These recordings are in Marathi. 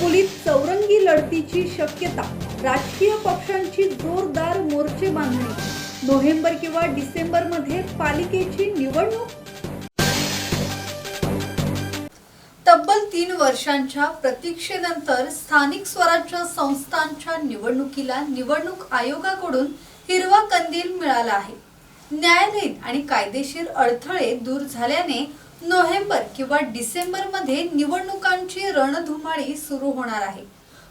खोपोलीत चौरंगी लढतीची शक्यता राजकीय पक्षांची जोरदार मोर्चे बांधणी. नोव्हेंबर किंवा डिसेंबरमध्ये पालिकेची निवडणूक? तब्बल तीन वर्षांच्या प्रतीक्षेनंतर स्थानिक स्वराज्य संस्थांच्या निवडणुकीला निवडणूक आयोगाकडून हिरवा कंदील मिळाला आहे. न्यायालयीन आणि कायदेशीर अडथळे दूर झाल्याने नोव्हेंबर किंवा डिसेंबरमध्ये निवडणुकांची रणधुमाळी सुरू होणार आहे.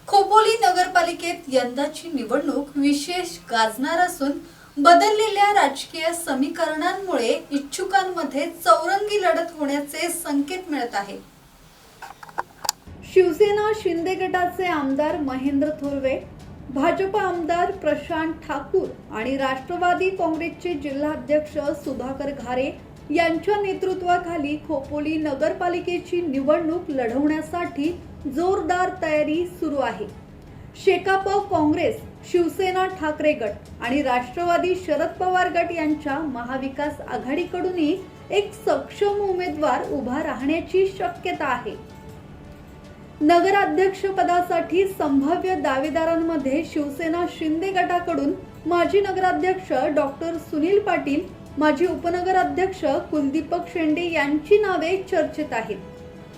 खोपोली नगरपालिकेत यंदाची निवडणूक विशेष गाजणार असून बदललेल्या राजकीय समीकरणांमुळे इच्छुकांमध्ये चौरंगी लढत होण्याचे संकेत मिळत आहे. शिवसेना शिंदे गटाचे आमदार महेंद्र थोरवे भाजप आमदार प्रशांत ठाकूर आणि राष्ट्रवादी काँग्रेसचे जिल्हाध्यक्ष सुधाकर घारे यांच्या नेतृत्वाखाली खोपोली नगरपालिकेची निवडणूक लढवण्यासाठी जोरदार तयारी सुरू आहे. शेकाप काँग्रेस शिवसेना ठाकरे गट आणि राष्ट्रवादी शरद पवार गट यांच्या महाविकास आघाडीकडूनही एक सक्षम उमेदवार उभा राहण्याची शक्यता आहे. नगराध्यक्षपदासाठी संभाव्य दावेदारांमध्ये शिवसेना शिंदे गटाकडून माजी नगराध्यक्ष डॉक्टर सुनील पाटील माजी उपनगराध्यक्ष कुलदीपक शेंडे यांची नावे चर्चेत आहेत.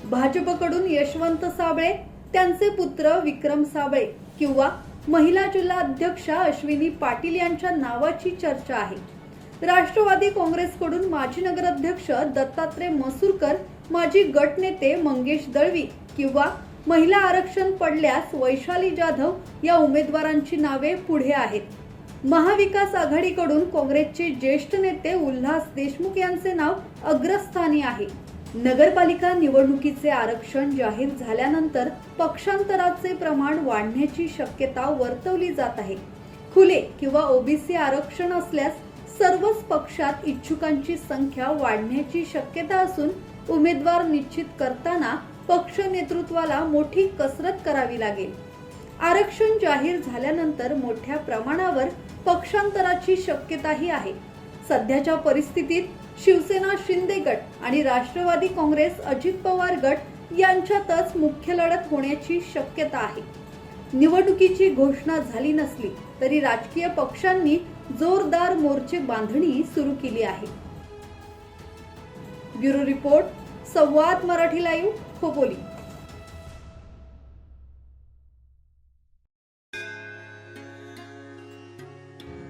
भाजपकडून यशवंत साबळे त्यांचे पुत्र विक्रम साबळे किंवा महिला जिल्हा अध्यक्षा अश्विनी पाटील यांच्या नावाची चर्चा आहे. राष्ट्रवादी काँग्रेसकडून माजी नगराध्यक्ष दत्तात्रय मसूरकर माजी गटनेते मंगेश दळवी किंवा महिला आरक्षण पडल्यास वैशाली जाधव या उमेदवारांची नावे पुढे आहेत. महाविकास आघाडीकडून काँग्रेसचे ज्येष्ठ नेते उल्हास देशमुख यांचे नाव अग्रस्थानी आहे. नगरपालिका निवडणुकीचे आरक्षण जाहीर झाल्यानंतर पक्षांतराचे प्रमाण वाढण्याची शक्यता वर्तवली जात आहे. खुले किंवा ओबीसी आरक्षण असल्यास सर्वच पक्षात इच्छुकांची संख्या वाढण्याची शक्यता असून उमेदवार निश्चित करताना पक्ष नेतृत्वाला मोठी कसरत करावी लागेल. आरक्षण जाहीर झाल्यानंतर मोठ्या प्रमाणावर पक्षांतराची शक्यताही आहे. सध्याच्या परिस्थितीत शिवसेना शिंदे गट आणि राष्ट्रवादी काँग्रेस अजित पवार गट यांच्यातच मुख्य लढत होण्याची शक्यता आहे. निवडणुकीची घोषणा झाली नसली तरी राजकीय पक्षांनी जोरदार मोर्चे बांधणी सुरू केली आहे. Bureau report Samvad Marathi live Khopoli.